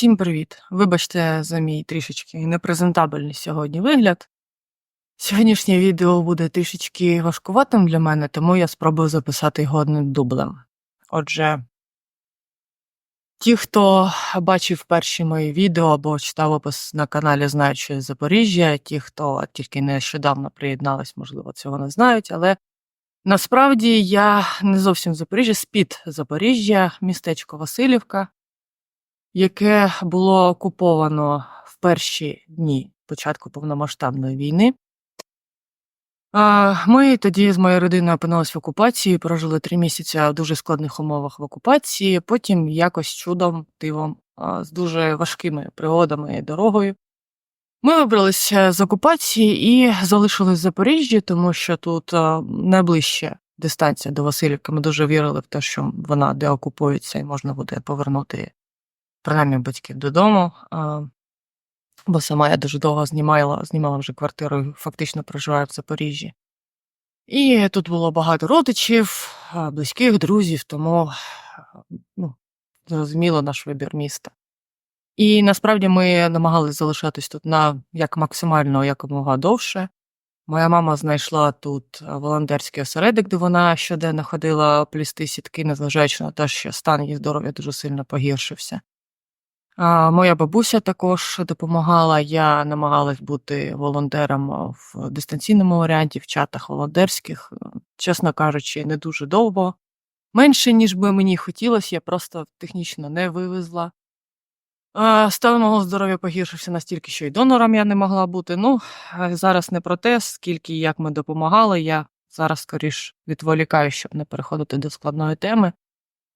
Всім привіт! Вибачте за мій трішечки непрезентабельний сьогодні вигляд. Сьогоднішнє відео буде трішечки важкуватим для мене, тому я спробую записати його одним дублем. Отже, ті, хто бачив перші мої відео або читав опис на каналі, знають, що я з Запоріжжя. Ті, хто тільки нещодавно приєднались, можливо, цього не знають, але насправді я не зовсім з Запоріжжя, з-під Запоріжжя, містечко Васильівка яке було окуповано в перші дні початку повномасштабної війни. Ми тоді з моєю родиною опинилися в окупації, прожили три місяці в дуже складних умовах в окупації, потім якось чудом, дивом, з дуже важкими пригодами і дорогою. Ми вибралися з окупації і залишились в Запоріжжі, тому що тут найближча дистанція до Васильівки. Ми дуже вірили в те, що вона деокупується і можна буде повернути принаймні батьків додому. А, бо сама я дуже довго знімала, знімала вже квартиру, фактично проживаю в Запоріжжі. І тут було багато родичів, близьких, друзів, тому ну, зрозуміло наш вибір міста. І насправді ми намагалися залишатись тут на як максимально якомога довше. Моя мама знайшла тут волонтерський осередок, де вона щоденно ходила плісти сітки, незважаючи на те, що стан її здоров'я дуже сильно погіршився. Моя бабуся також допомагала. Я намагалась бути волонтером в дистанційному варіанті, в чатах волонтерських. Чесно кажучи, не дуже довго. Менше, ніж би мені хотілося, я просто технічно не вивезла. Стан мого здоров'я погіршився настільки, що й донором я не могла бути. Ну, зараз не про те, скільки і як ми допомагали. Я зараз скоріш відволікаю, щоб не переходити до складної теми.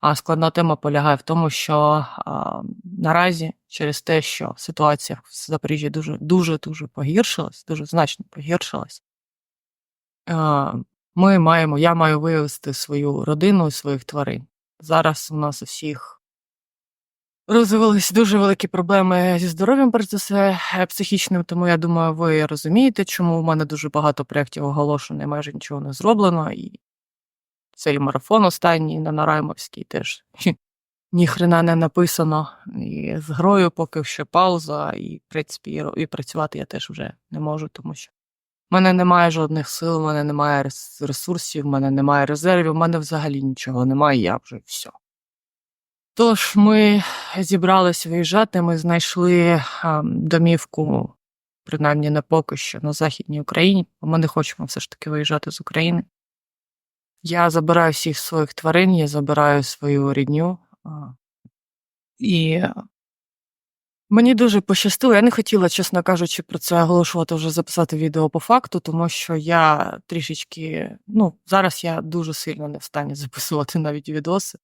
А складна тема полягає в тому, що а, наразі через те, що ситуація в Запоріжжі дуже дуже дуже погіршилась, дуже значно погіршилась. А, ми маємо, я маю вивезти свою родину і своїх тварин. Зараз у нас у всіх розвились дуже великі проблеми зі здоров'ям, перш за все, е, психічним, тому я думаю, ви розумієте, чому в мене дуже багато проєктів оголошено, і майже нічого не зроблено. І цей марафон останній на Нараймовській теж ніхрена не написано. І з грою поки що пауза, і, в принципі, і працювати я теж вже не можу, тому що в мене немає жодних сил, в мене немає ресурсів, в мене немає резервів, в мене взагалі нічого немає, я вже все. Тож ми зібрались виїжджати, ми знайшли а, домівку, принаймні не поки що, на Західній Україні, бо ми не хочемо все ж таки виїжджати з України. Я забираю всіх своїх тварин, я забираю свою рідню. І мені дуже пощастило. Я не хотіла, чесно кажучи, про це оголошувати вже записати відео по факту, тому що я трішечки, ну, зараз я дуже сильно не в стані записувати навіть відоси.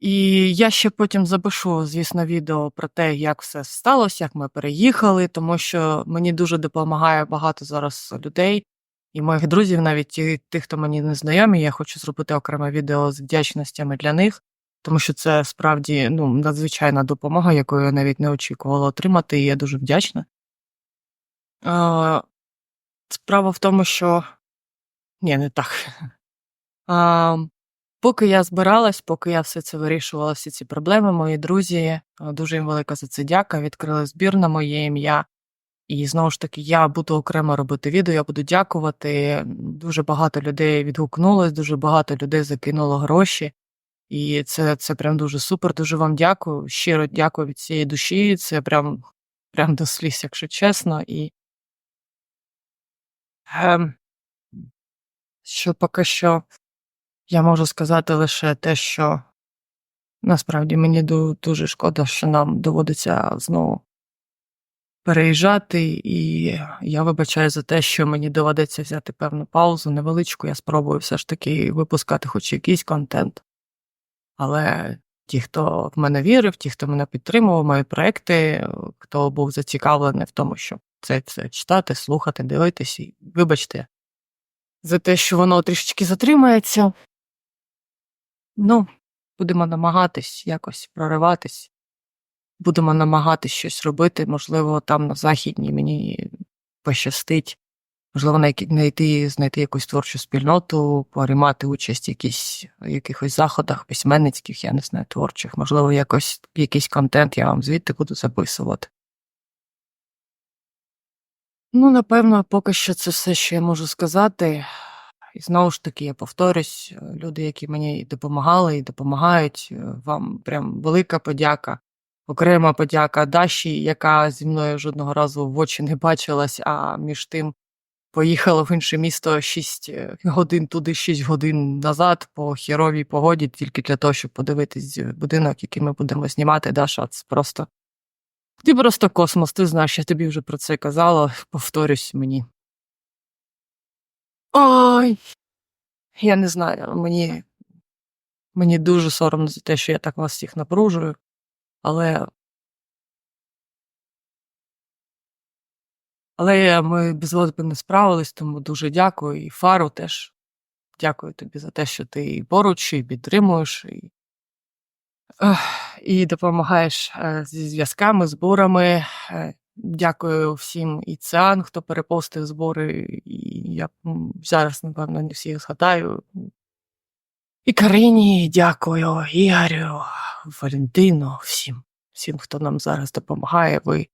І я ще потім запишу, звісно, відео про те, як все сталося, як ми переїхали, тому що мені дуже допомагає багато зараз людей і моїх друзів, навіть ті, тих, хто мені не знайомі, я хочу зробити окреме відео з вдячностями для них, тому що це справді ну, надзвичайна допомога, яку я навіть не очікувала отримати, і я дуже вдячна. А, Справа в тому, що ні, не так. А, Поки я збиралась, поки я все це вирішувала, всі ці проблеми, мої друзі, дуже їм велика за це дяка. Відкрили збір на моє ім'я. І знову ж таки, я буду окремо робити відео, я буду дякувати. Дуже багато людей відгукнулось, дуже багато людей закинуло гроші. І це це прям дуже супер. Дуже вам дякую. Щиро дякую від цієї душі. Це прям прям до сліз, якщо чесно. І ем, що поки що я можу сказати лише те, що насправді мені дуже шкода, що нам доводиться знову переїжджати, і я вибачаю за те, що мені доведеться взяти певну паузу, невеличку. Я спробую все ж таки випускати хоч якийсь контент. Але ті, хто в мене вірив, ті, хто мене підтримував, мої проекти, хто був зацікавлений в тому, щоб це все читати, слухати, дивитися, і вибачте за те, що воно трішечки затримається. Ну, будемо намагатись якось прориватись будемо намагатись щось робити. Можливо, там на західній мені пощастить Можливо, знайти, знайти якусь творчу спільноту, приймати участь в якісь, якихось заходах письменницьких, я не знаю, творчих. Можливо, якось, якийсь контент я вам звідти буду записувати. Ну, напевно, поки що це все, що я можу сказати. І знову ж таки, я повторюсь, люди, які мені допомагали і допомагають, вам прям велика подяка. Окрема подяка Даші, яка зі мною жодного разу в очі не бачилась, а між тим поїхала в інше місто 6 годин туди, 6 годин назад по хіровій погоді, тільки для того, щоб подивитись будинок, який ми будемо знімати. Даша, це просто. Ти просто космос, ти знаєш, я тобі вже про це казала, повторюсь мені. Ой, я не знаю, мені, мені дуже соромно за те, що я так вас всіх напружую, але. Але ми без вас не справились, тому дуже дякую. І Фару теж дякую тобі за те, що ти і поруч, і підтримуєш, і, і допомагаєш е, зі зв'язками, зборами. Е, Дякую всім і Циан, хто перепостив збори, і я зараз, напевно, не всіх згадаю. І Карині дякую, Ігорю, Валентину, всім, всім, хто нам зараз допомагає. Ви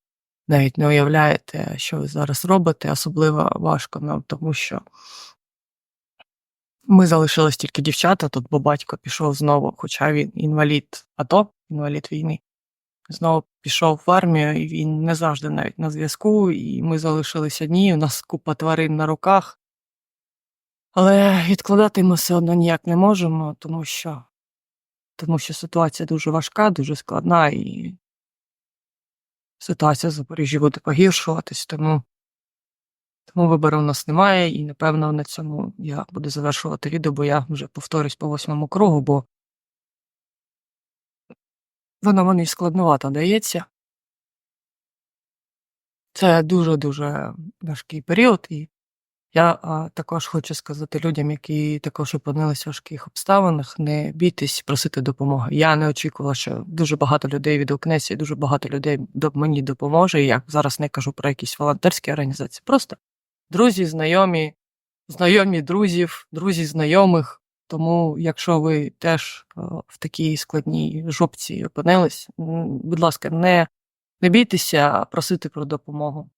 навіть не уявляєте, що ви зараз робите. Особливо важко нам, тому що ми залишились тільки дівчата, тут, бо батько пішов знову, хоча він інвалід АТО, інвалід війни. Знову пішов в армію, і він не завжди навіть на зв'язку, і ми залишились одні, у нас купа тварин на руках. Але відкладати ми все одно ніяк не можемо, тому що, тому що ситуація дуже важка, дуже складна, і ситуація в Запоріжжі буде погіршуватись, тому, тому вибору в нас немає, і напевно на цьому я буду завершувати відео, бо я вже повторюсь по восьмому кругу, бо воно мені складновато дається. Це дуже-дуже важкий період, і я а, також хочу сказати людям, які також опинилися в важких обставинах, не бійтесь просити допомоги. Я не очікувала, що дуже багато людей відгукнеться, і дуже багато людей до- мені допоможе. І я зараз не кажу про якісь волонтерські організації. Просто друзі, знайомі, знайомі друзів, друзі знайомих. Тому, якщо ви теж в такій складній жопці опинились, будь ласка, не, не бійтеся просити про допомогу.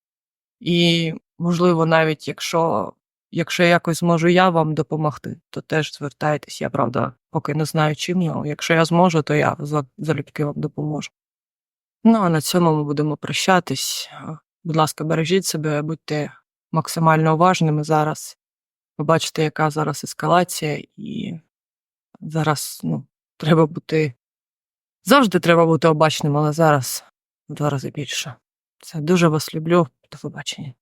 І, можливо, навіть якщо, якщо якось зможу я вам допомогти, то теж звертайтесь. Я правда поки не знаю чим, але якщо я зможу, то я за- залюбки вам допоможу. Ну а на цьому ми будемо прощатись. Будь ласка, бережіть себе, будьте максимально уважними зараз. Ви бачите, яка зараз ескалація, і зараз ну, треба бути. Завжди треба бути обачним, але зараз в два рази більше. Це дуже вас люблю. До побачення.